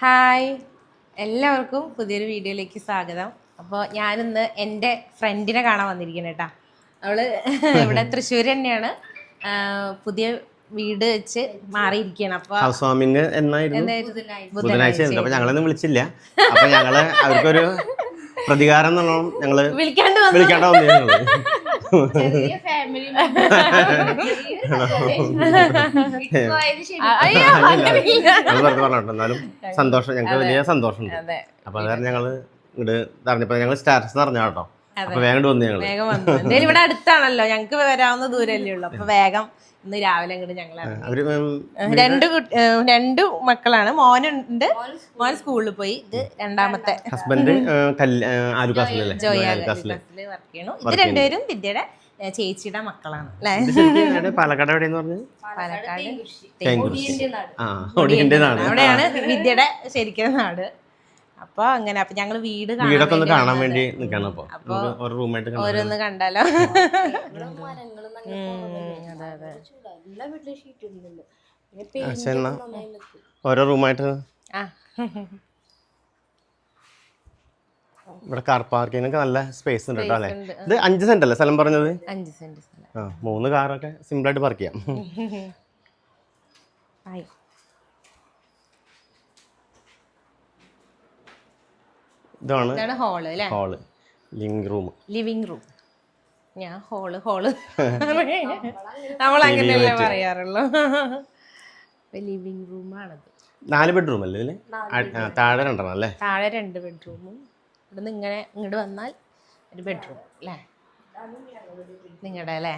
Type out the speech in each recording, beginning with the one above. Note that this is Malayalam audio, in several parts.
ഹായ് എല്ലാവർക്കും പുതിയൊരു വീഡിയോയിലേക്ക് സ്വാഗതം. അപ്പോൾ ഞാനിന്ന് എന്റെ ഫ്രണ്ടിനെ കാണാൻ വന്നിരിക്കുന്നത് കേട്ടോ. അവൾ ഇവിടെ തൃശ്ശൂർ തന്നെയാണ്. പുതിയ വീട് വെച്ച് മാറിയിരിക്കുകയാണ് അപ്പോൾ ഹൗസ് എന്നായിരുന്നു? ബുധനാഴ്ച അപ്പോൾ ഞങ്ങളൊന്നും വിളിച്ചില്ല. അപ്പോൾ ഞങ്ങൾ അവർക്കൊരു പ്രതികാരം എന്നോണം ഞങ്ങൾ വിളിക്കാണ്ട് വിളിക്കാണ്ട് വിളിക്കാണ്ട വന്നു എന്നാലും സന്തോഷം. ഞങ്ങൾക്ക് വലിയ സന്തോഷമുണ്ട്. അപ്പൊ അത് ഞങ്ങൾ ഇങ്ങോട്ട് അറിഞ്ഞപ്പോ ഞങ്ങൾ സ്റ്റാറ്റസ് അറിഞ്ഞ കേട്ടോ അപ്പൊ വേഗം വന്നു വേഗം വന്നു. എന്തായാലും ഇവിടെ അടുത്താണല്ലോ. ഞങ്ങൾക്ക് വരാവുന്ന ദൂരല്ലേ ഉള്ളൂ. അപ്പൊ വേഗം ഇന്ന് രാവിലെ അങ്ങോട്ട് ഞങ്ങൾ രണ്ട് രണ്ട് മക്കളാണ്. മോനുണ്ട്. മോൻ സ്കൂളിൽ പോയി. ഇത് രണ്ടാമത്തെ. ഹസ്ബൻഡ് ആലുക്കാസിലല്ലേ വർക്ക് ചെയ്യണു. ഇത് രണ്ടുപേരും വിദ്യയുടെ ചേച്ചിയുടെ മക്കളാണ്. അല്ലേ? പാലക്കാട് എവിടെയെന്ന് പറഞ്ഞു പാലക്കാട് അവിടെയാണ് വിദ്യയുടെ ശരിക്കും നാട്. അപ്പൊ അങ്ങനെ അപ്പൊ ഞങ്ങൾ വീട് കാണാൻ വീടൊക്കെ ഒന്ന് വേണ്ടി കാണാൻ. വേണ്ടി നിൽക്കണം അപ്പൊ. ഓരോന്ന് കണ്ടാലോ? അതെ അതെ. ഓരോ റൂമായിട്ട് ആ. ഇവിടെ കാർ പാർക്കിങ്ങിനൊക്കെ നല്ല സ്പേസ് ഉണ്ട് കേട്ടോ അല്ലേ? ഇത് അഞ്ച് സെന്റ് അല്ലേ സ്ഥലം പറഞ്ഞത്? അഞ്ച് സെന്റ് ആ മൂന്ന് കാറൊക്കെ സിമ്പിൾ ആയിട്ട് പാർക്ക് ചെയ്യാം. ഇതാണ് ഇതാണ് ഹോൾ അല്ലേ hall living room living room ഞാൻ ഹോൾ ഹോൾ നമ്മൾ അങ്ങനെയല്ലേ പറയാറുള്ളൂ. ലിവിങ് റൂമാണത് നാല് ബെഡ്റൂം അല്ലേ ഇതിൽ? താഴെ രണ്ടെണ്ണം അല്ലേ? താഴെ രണ്ട് ബെഡ്റൂമും ഇവിടുന്ന് ഇങ്ങനെ ഇങ്ങോട്ട് വന്നാൽ ഒരു ബെഡ്റൂം അല്ലേ? നിങ്ങളുടെ അല്ലേ?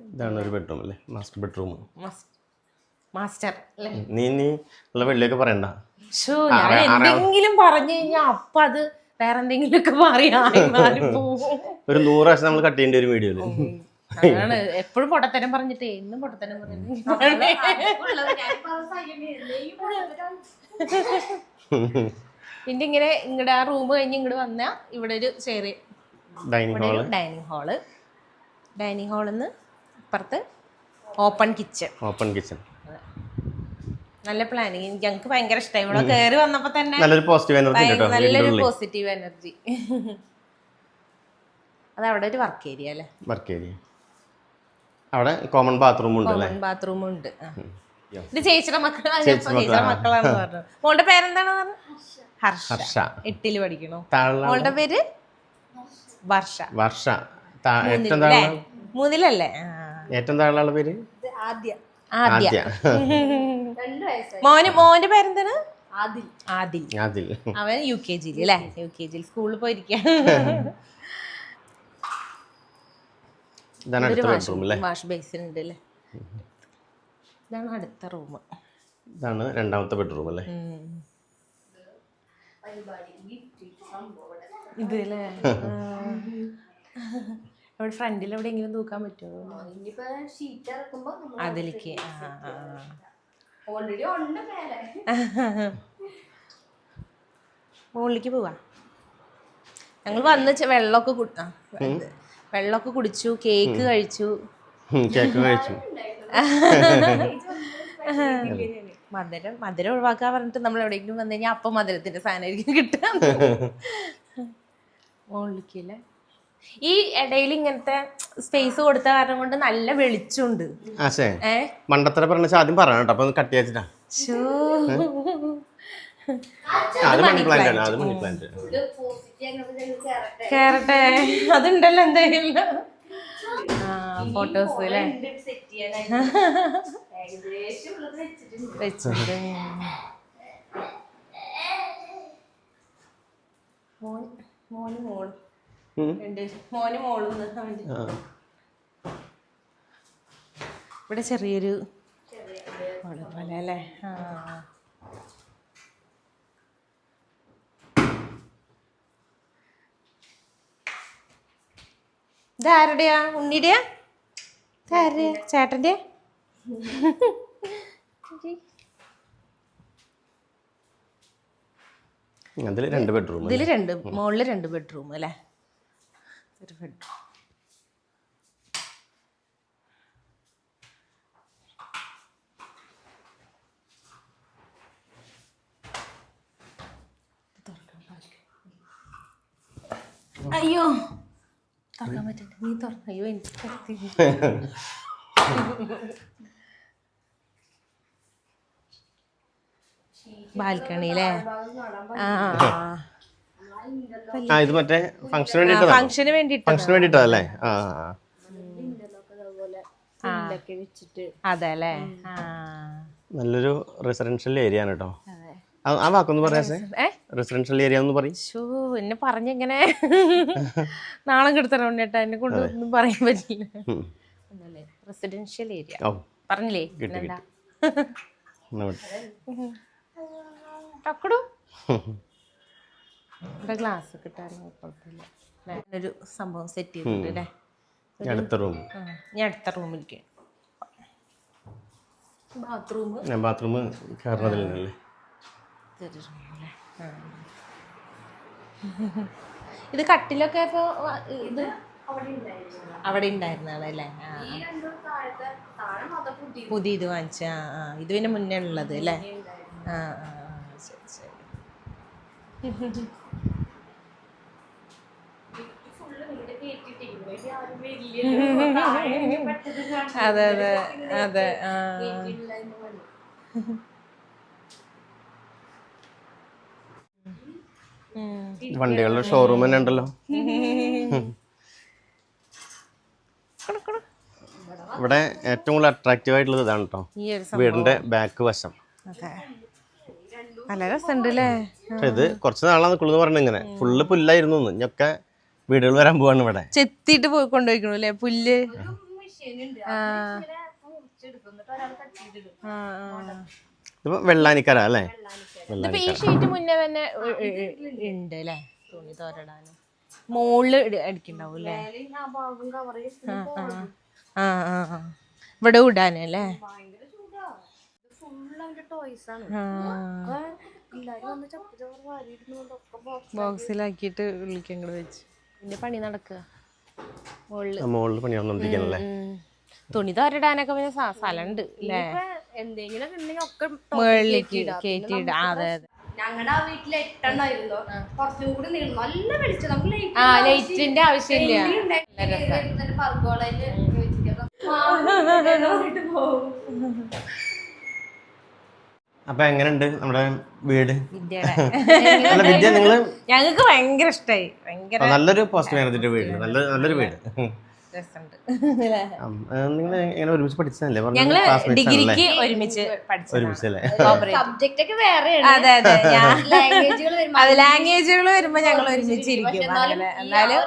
ഇതാണ് ഒരു ബെഡ്റൂം അല്ലേ? മാസ്റ്റർ ബെഡ്റൂം മാസ്റ്റർ അല്ലേ? നീ നീ ഉള്ള വെള്ളിയൊക്കെ പറയണ്ട. ഞാൻ എന്തെങ്കിലും പറഞ്ഞു കഴിഞ്ഞാൽ അപ്പൊ അത് വേറെ എന്തെങ്കിലും ഒക്കെ ഒരു നൂറ് പ്രാവശ്യം നമ്മൾ കട്ട് ചെയ്യേണ്ട ഒരു വീഡിയോയിൽ. അതാണ്. എപ്പോഴും പൊട്ടത്തരം പറഞ്ഞിട്ട് എന്നും പൊട്ടത്തരം പറഞ്ഞു പിന്നെ ഇങ്ങനെ ഇങ്ങടെ ആ റൂം കഴിഞ്ഞ് ഇങ്ങോട്ട് വന്ന ഇവിടെ ഒരു ചെറിയ dining hall dining hall dining ഹാളിൽ നിന്ന് ഇപ്പുറത്ത് ഓപ്പൺ കിച്ചൺ ഓപ്പൺ കിച്ചൺ നല്ല പ്ലാനിങ് ഞങ്ങൾക്ക് ഭയങ്കര ഇഷ്ടമായി ഇവിടെ കയറി വന്നപ്പോ തന്നെ നല്ലൊരു പോസിറ്റീവ് എനർജി നല്ലൊരു പോസിറ്റീവ് എനർജി അത് അവിടെ ഒരു വർക്ക് ഏരിയ അല്ലേ? വർക്ക് ഏരിയ അവിടെ കോമൺ ബാത്റൂം ഉണ്ട് അല്ലേ? കോമൺ ബാത്റൂം ഉണ്ട്. ഇത് ചേച്ചിയുടെ മക്കളാണ് ചേച്ചിയുടെ മക്കളാണെന്ന് പറഞ്ഞു. മോളുടെ പേരെന്താണെന്ന് പറഞ്ഞു? ഹർഷ. ഹർഷ. എട്ടിൽ പഠിക്കണോ. മോളുടെ പേര്? വർഷ. വർഷ. മൂന്നിലല്ലേ. ഏറ്റവും താഴെയുള്ള പേര്? ആദ്യ. ആദ്യ. മോന് മോന്റെ പേരെന്താണ്? ആദിൽ. ആദിൽ. അവൻ യു കെ ജിയിൽ അല്ലേ? യു കെ ജിയിൽ സ്കൂളിൽ വാഷ് ബേസിൻ ഉണ്ട് അല്ലേ ഇതാണ് അടുത്ത റൂം. ഇതാണ് രണ്ടാമത്തെ ബെഡ്റൂം അല്ലേ ഇത് അല്ലേ അവിടെ ഫ്രണ്ടിൽ എവിടെയെങ്കിലും തൂക്കാൻ പറ്റുമോ അതിലേക്ക് ആ, ആ, ഓൾറെഡി ഉണ്ട് മേലെ. മുകളിലേക്ക് പോവാ. ഞങ്ങൾ വന്ന് വെള്ളമൊക്കെ കുടിക്കാം വെള്ളമൊക്കെ കുടിച്ചു കേക്ക് കഴിച്ചു. കേക്ക് കഴിച്ചു. മധുരം മധുരം ഒഴിവാക്കാൻ പറഞ്ഞിട്ട് നമ്മൾ എവിടെയെങ്കിലും വന്നു കഴിഞ്ഞാൽ അപ്പം മധുരത്തിന്റെ സാധനമായിരിക്കും കിട്ടുക. മുകളിലേക്കല്ലേ ഈ ഇടയിൽ ഇങ്ങനത്തെ സ്പേസ് കൊടുത്ത കാരണം കൊണ്ട് നല്ല വെളിച്ചുണ്ട് മണ്ടത്തര പറഞ്ഞ ആദ്യം പറയണം കേട്ടോ അപ്പൊ കട്ട് കേറട്ടെ. അതുണ്ടല്ലോ എന്തായാലും. ആ ഫോട്ടോസ് അല്ലേ? വെച്ചിട്ടുണ്ട്. വെച്ചിട്ട് മോൻ മോന് മോളും. മോന് മോളും ഇവിടെ ചെറിയൊരു പോലെ അല്ലേ? ആ. ഇതാരുടെയാ? ഉണ്ണിയുടെയാ? ഇതാരുടെയാ? ചേട്ടന്റെ അതിൽ രണ്ട് ബെഡ്റൂം ഇതിൽ രണ്ട് മുകളിൽ രണ്ട് ബെഡ്റൂം അല്ലേ? ഒരു ബെഡ് അയ്യോ തുറക്കാൻ പറ്റില്ല നീ തുറന്നു അയ്യോ എനിക്ക് കത്തി ബാൽക്കണിയിലെ? ആ. ആ ഇത് മറ്റേ ഫംഗ്ഷന് വേണ്ടിയിട്ടതാണ്? ഫംഗ്ഷന് വേണ്ടിട്ട് ഫംഗ്ഷന് വേണ്ടിയിട്ടതല്ലേ? ആ അതെ അല്ലേ ആ നല്ലൊരു റെസിഡൻഷ്യൽ ഏരിയ ആണ് കേട്ടോ അതെ. ആ- വാക്കൊന്ന് പറയാ റെസിഡൻഷ്യൽ ഏരിയ ഒന്ന് പറയും. ഷോ എന്നെ പറഞ്ഞെങ്ങനെ? നാളെ കെടുത്തണം ചേട്ടാ എന്നെ കൊണ്ട് ഒന്നും പറയാൻ പറ്റില്ല. റെസിഡൻഷ്യൽ ഏരിയ പറഞ്ഞില്ലേ? ടക്കടു ഇവിടെ ഗ്ലാസ് കിട്ടാനും കുഴപ്പമില്ല. ഒരു സംഭവം സെറ്റ് ചെയ്തിട്ടുണ്ട് അല്ലേ? അടുത്ത റൂം ഞാൻ അടുത്ത റൂമിലേക്ക് ബാത്റൂം ഞാൻ ബാത്റൂം കയറുന്നതിലല്ലേ ഇത് കട്ടിലൊക്കെ ഇപ്പൊ ഇത്? അവിടെ ഉണ്ടായിരുന്നു അവിടെ ഉണ്ടായിരുന്നതല്ലേ പുതിയത് വാങ്ങിച്ച ഇത് പിന്നെ മുന്നേ ഉള്ളത് അല്ലേ? ആ ആ. അതെ അതെ. അതെ ആ. വണ്ടികളുടെ ഷോറൂം തന്നെ ഉണ്ടല്ലോ. ഇവിടെ ഏറ്റവും കൂടുതൽ അട്രാക്റ്റീവ് ആയിട്ടുള്ളത് ഇതാണ് കേട്ടോ വീടിന്റെ ബാക്ക് വശം. നല്ല രസമുണ്ട് അല്ലേ ഇത് കുറച്ച് നാളാണ് നിൽക്കുള്ളൂ പറഞ്ഞ ഇങ്ങനെ. ഫുള്ള് പുല്ലായിരുന്നു ഞൊക്കെ വീടുകൾ വരാൻ പോവാണ് ഇവിടെ. ചെത്തിയിട്ട് പോയി കൊണ്ടുപോയിക്കണു അല്ലേ? പുല്ല് വെള്ളാനിക്കര. അല്ലേ ഈ ഷീറ്റ് മുന്നേ തന്നെ ഉണ്ട് അല്ലേ തുണി തോരടാനും. മുകളിൽ ഇട- അടിക്കണ്ടാവും അല്ലേ ആ കവർ ചെയ്ത് ആ ആ. ആ ഇവിടെ അവന്റെ ടോയ്സ് ആണ്. ബോക്സിലാക്കിയിട്ട് വിളിക്കങ്ങട് വെച്ച്. പിന്നെ പണി നടക്കുക മുകളിൽ പണി. തുണി തോരടാനൊക്കെ പിന്നെ സ്ഥലമുണ്ട് അല്ലേ അതെ അതെ. ഞങ്ങളുടെ ആ വീട്ടിൽ എട്ടെണ്ണായിരുന്നു കുറച്ചും കൂടി നീളും നല്ല വെളിച്ചം. നമുക്ക് ലൈറ്റ് ആ ലൈറ്റിന്റെ ആവശ്യമില്ല. പർഗോളയിൽ പോകും അപ്പൊ എങ്ങനെയുണ്ട് നമ്മുടെ വീട്? അല്ല വിദ്യ നിങ്ങൾ ഞങ്ങൾക്ക് ഭയങ്കര ഇഷ്ടമായി ഭയങ്കര നല്ലൊരു പോസ്റ്റർ എനർജിന്റെ വീട്. നല്ല നല്ലൊരു വീട്. നിങ്ങൾ എങ്ങനെ ഒരുമിച്ച് പഠിച്ചതല്ലേ? ഞങ്ങൾ ഡിഗ്രിക്ക് ഒരുമിച്ച് പഠിച്ചു ഒരുമിച്ച് അല്ലേ? സബ്ജക്റ്റ് ഒക്കെ വേറെയാണ്. അതെ അതെ. ഞാൻ ലാംഗ്വേജുകൾ വരുമ്പോ അത് ലാംഗ്വേജുകൾ വരുമ്പോ ഞങ്ങൾ ഒരുമിച്ച് ഇരിക്കും. എന്നാലും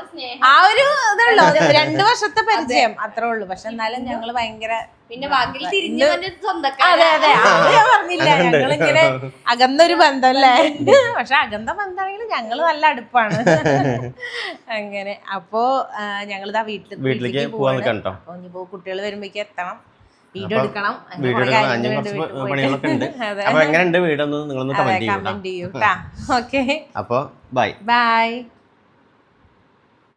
ആ ഒരു ഇതുള്ളൂ രണ്ടു വർഷത്തെ പരിചയം അത്രേ ഉള്ളൂ. പക്ഷെ എന്നാലും ഞങ്ങൾ ഭയങ്കര പിന്നെ വാക്കിൽ തിരിഞ്ഞു അതെ അതെ. ഞാൻ പറഞ്ഞില്ല. ഞങ്ങളിങ്ങനെ അകന്നൊരു ബന്ധമല്ലേ പക്ഷെ അകന്ന ബന്ധമാണെങ്കിലും ഞങ്ങൾ നല്ല അടുപ്പാണ്. അങ്ങനെ. അപ്പോ ഞങ്ങളിതാ വീട്ടിൽ വീട്ടിലേക്ക് പോവാൻ കണ്ടോ ഇനിയിപ്പോ കുട്ടികൾ വരുമ്പോഴേക്ക് എത്തണം. വീഡിയോ എടുക്കണം. അപ്പൊ എങ്ങനെയുണ്ട് വീടൊന്ന് നിങ്ങളൊന്ന് കമന്റ് ചെയ്യൂ അപ്പൊ ബൈ ബൈ